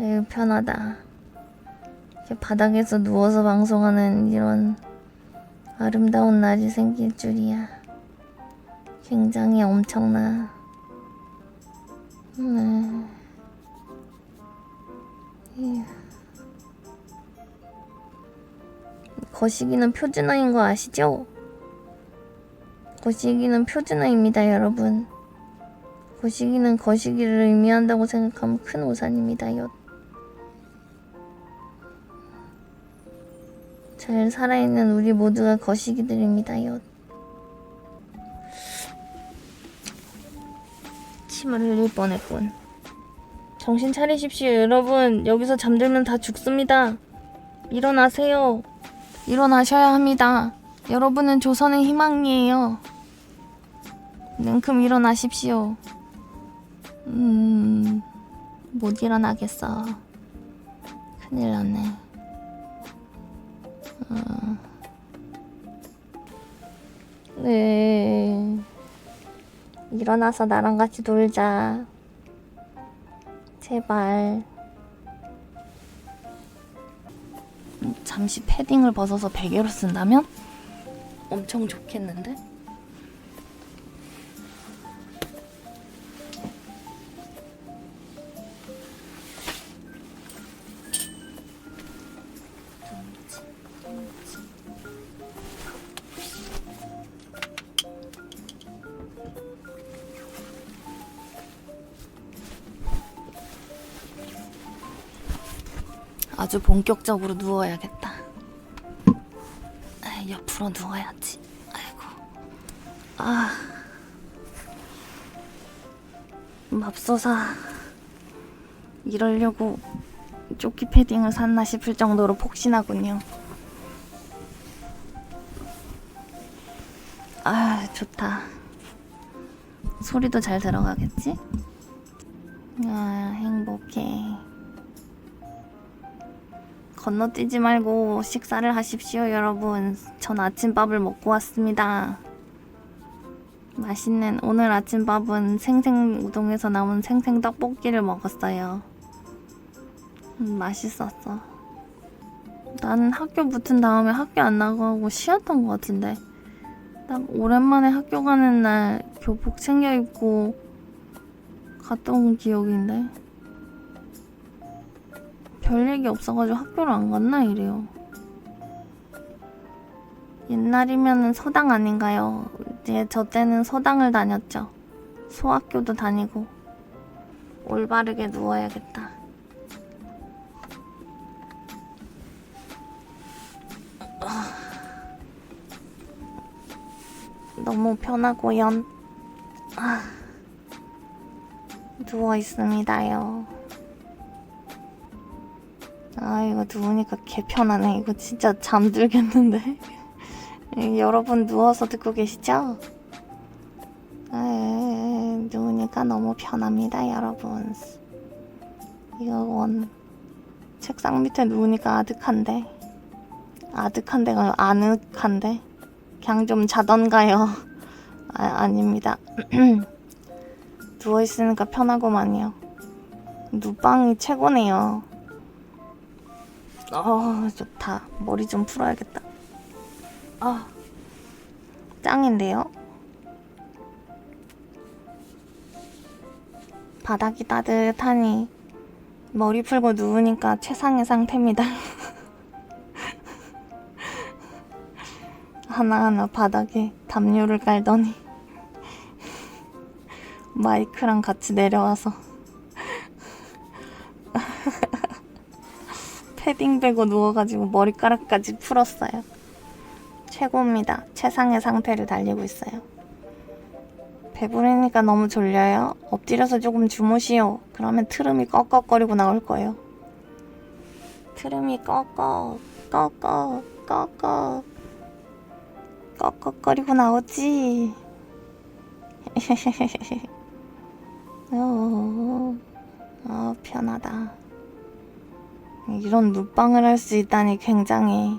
에휴, 편하다. 이렇게 바닥에서 누워서 방송하는 이런 아름다운 날이 생길 줄이야. 굉장히 엄청나. 네. 에휴. 거시기는 표준어인 거 아시죠? 거시기는 표준어입니다, 여러분. 거시기는 거시기를 의미한다고 생각하면 큰 오산입니다 요. 잘 살아있는 우리 모두가 거시기들입니다요. 침을 흘릴 뻔했군. 정신 차리십시오, 여러분. 여기서 잠들면 다 죽습니다. 일어나세요. 일어나셔야 합니다. 여러분은 조선의 희망이에요. 능큼 일어나십시오. 음, 못 일어나겠어. 큰일 났네. 어. 네. 일어나서 나랑 같이 놀자. 제발. 잠시 패딩을 벗어서 베개로 쓴다면? 엄청 좋겠는데? 아주 본격적으로 누워야겠다. 아, 옆으로 누워야지. 아이고. 아. 맙소사. 이러려고 조끼 패딩을 샀나 싶을 정도로 폭신하군요. 아, 좋다. 소리도 잘 들어가겠지? 아, 행복해. 건너뛰지 말고 식사를 하십시오, 여러분. 전 아침밥을 먹고 왔습니다. 맛있는 오늘 아침밥은 생생 우동에서 나온 생생 떡볶이를 먹었어요. 음, 맛있었어. 나는 학교 붙은 다음에 학교 안 나가고 쉬었던 것 같은데. 딱 오랜만에 학교 가는 날 교복 챙겨 입고 갔다 온 기억인데. 별 얘기 없어가지고 학교를 안 갔나 이래요. 옛날이면은 서당 아닌가요? 이제 저 때는 서당을 다녔죠. 소학교도 다니고 올바르게 누워야겠다. 너무 편하고요. 아. 누워 있습니다요. 아 이거 누우니까 개 편하네. 이거 진짜 잠들겠는데. 예, 여러분 누워서 듣고 계시죠? 에, 누우니까 너무 편합니다, 여러분. 이거 원 책상 밑에 누우니까 아득한데. 아득한데가 아늑한데. 그냥 좀 자던가요. 아, 아닙니다. 누워 있으니까 편하고만요. 누방이 최고네요. 어, 좋다. 머리 좀 풀어야겠다. 아, 짱인데요? 바닥이 따뜻하니 머리 풀고 누우니까 최상의 상태입니다. 하나하나 바닥에 담요를 깔더니 마이크랑 같이 내려와서 패딩 베고 누워가지고 머리카락까지 풀었어요. 최고입니다. 최상의 상태를 달리고 있어요. 배부르니까 너무 졸려요. 엎드려서 조금 주무시오. 그러면 트름이 꺽꺽거리고 나올 거예요. 트름이 꺽꺽, 꺽꺽, 꺽꺽, 꺽꺽거리고 나오지. 어, 어, 편하다. 이런 눕방을 할 수 있다니 굉장히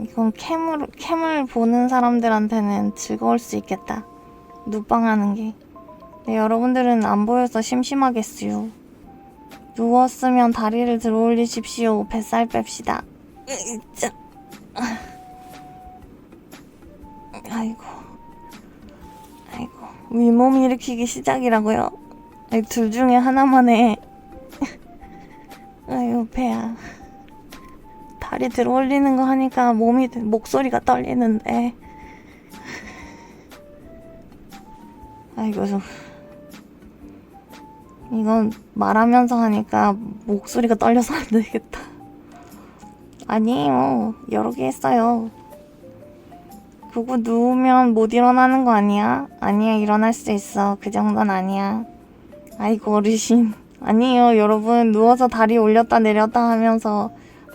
이건 캠을, 캠을 보는 사람들한테는 즐거울 수 있겠다. 눕방하는 게. 근데 여러분들은 안 보여서 심심하겠어요. 누웠으면 다리를 들어 올리십시오. 뱃살 뺍시다. 아이고. 아이고. 윗몸 일으키기 시작이라고요? 아니, 둘 중에 하나만 해. 아이고, 배야. 다리 들어 올리는 거 하니까 몸이, 목소리가 떨리는데. 아이고, 저. 이건 말하면서 하니까 목소리가 떨려서 안 되겠다. 아니에요. 여러 개 했어요. 그거 누우면 못 일어나는 거 아니야? 아니야, 일어날 수 있어. 그 정도는 아니야. 아이고, 어르신. 아니에요, 여러분. 누워서 다리 올렸다 내렸다 하면서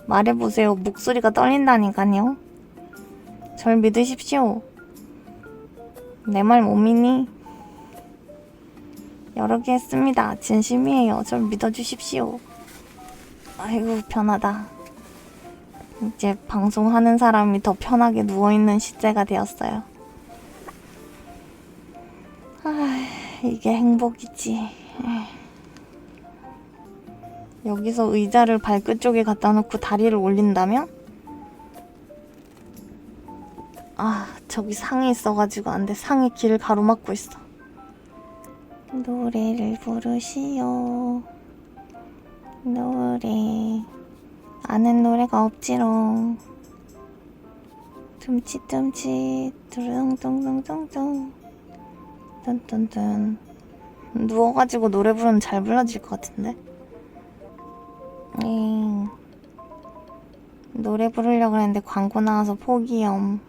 말해보세요. 목소리가 떨린다니까요. 절 믿으십시오. 내 말 못 믿니? 여러 개 했습니다. 진심이에요. 절 믿어주십시오. 아이고, 편하다. 이제 방송하는 사람이 더 편하게 누워있는 시대가 되었어요. 아, 이게 행복이지. 여기서 의자를 발끝 쪽에 갖다 놓고 다리를 올린다면? 아, 저기 상이 있어가지고 안 돼. 상이 길을 가로막고 있어. 노래를 부르시오. 노래. 아는 노래가 없지롱. tum칫tum칫 두릉뚱뚱뚱뚱 뚠뚠뚠. 누워가지고 노래 부르면 잘 불러질 것 같은데? 잉. 노래 부르려고 했는데 광고 나와서 포기염.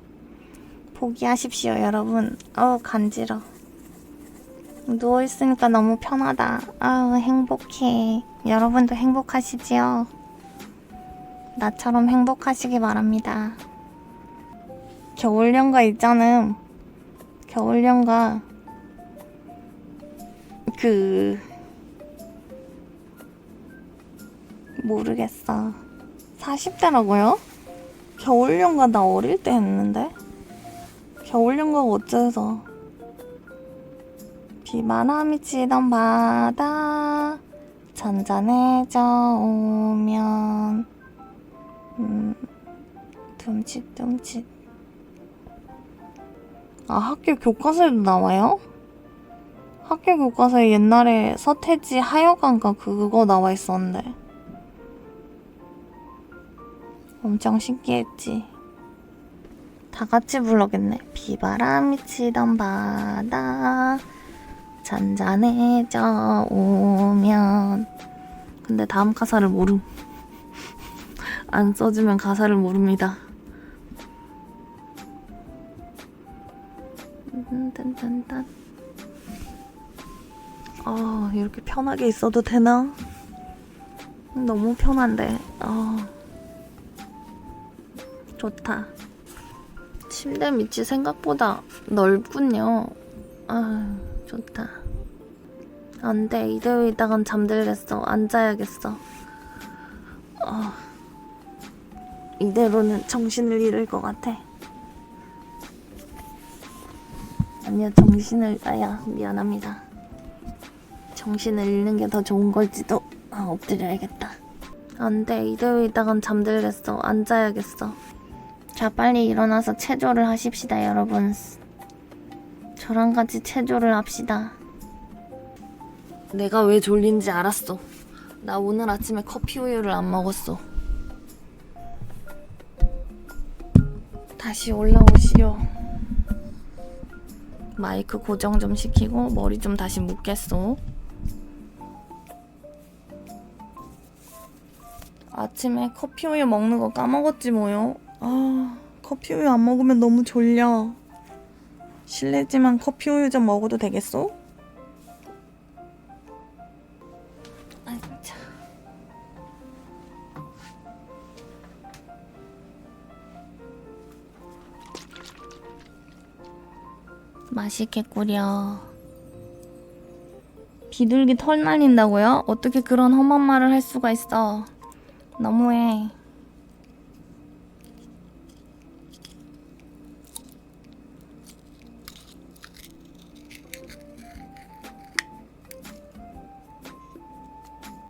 포기하십시오 여러분. 어우 간지러. 누워있으니까 너무 편하다. 아우 행복해. 여러분도 행복하시지요? 나처럼 행복하시기 바랍니다. 겨울연가 있잖음. 겨울연가 그 모르겠어. 40대라고요? 겨울연가 나 어릴 때 했는데. 겨울연가가 어째서 비바람이 치던 바다 잔잔해져 오면 음, 둠칫둠칫. 아, 학교 교과서에도 나와요? 학교 교과서에 옛날에 서태지 하여간가 그거 나와 있었는데. 엄청 신기했지. 다 같이 불러겠네. 비바람이 치던 바다, 잔잔해져 오면. 근데 다음 가사를 모름. 안 써주면 가사를 모릅니다. 딴딴딴. 아 이렇게 편하게 있어도 되나? 너무 편한데. 아 좋다. 침대 밑이 생각보다 넓군요. 아 좋다. 안 돼 이대로 있다간 잠들겠어. 앉아야겠어. 아. 이대로는 정신을 잃을 것 같아. 아니야, 정신을, 아야, 미안합니다. 정신을 잃는 게 더 좋은 걸지도, 아, 엎드려야겠다. 안 돼, 이대로 있다간 잠들겠어. 앉아야겠어. 자, 빨리 일어나서 체조를 하십시다, 여러분. 저랑 같이 체조를 합시다. 내가 왜 졸린지 알았어. 나 오늘 아침에 커피 우유를 안 먹었어. 다시 올라오시오. 마이크 고정 좀 시키고 머리 좀 다시 묶겠소. 아침에 커피 우유 먹는 거 까먹었지 뭐요. 아, 커피 우유 안 먹으면 너무 졸려. 실례지만 커피 우유 좀 먹어도 되겠소? 끓여. 비둘기 털 날린다고요? 어떻게 그런 험한 말을 할 수가 있어? 너무해.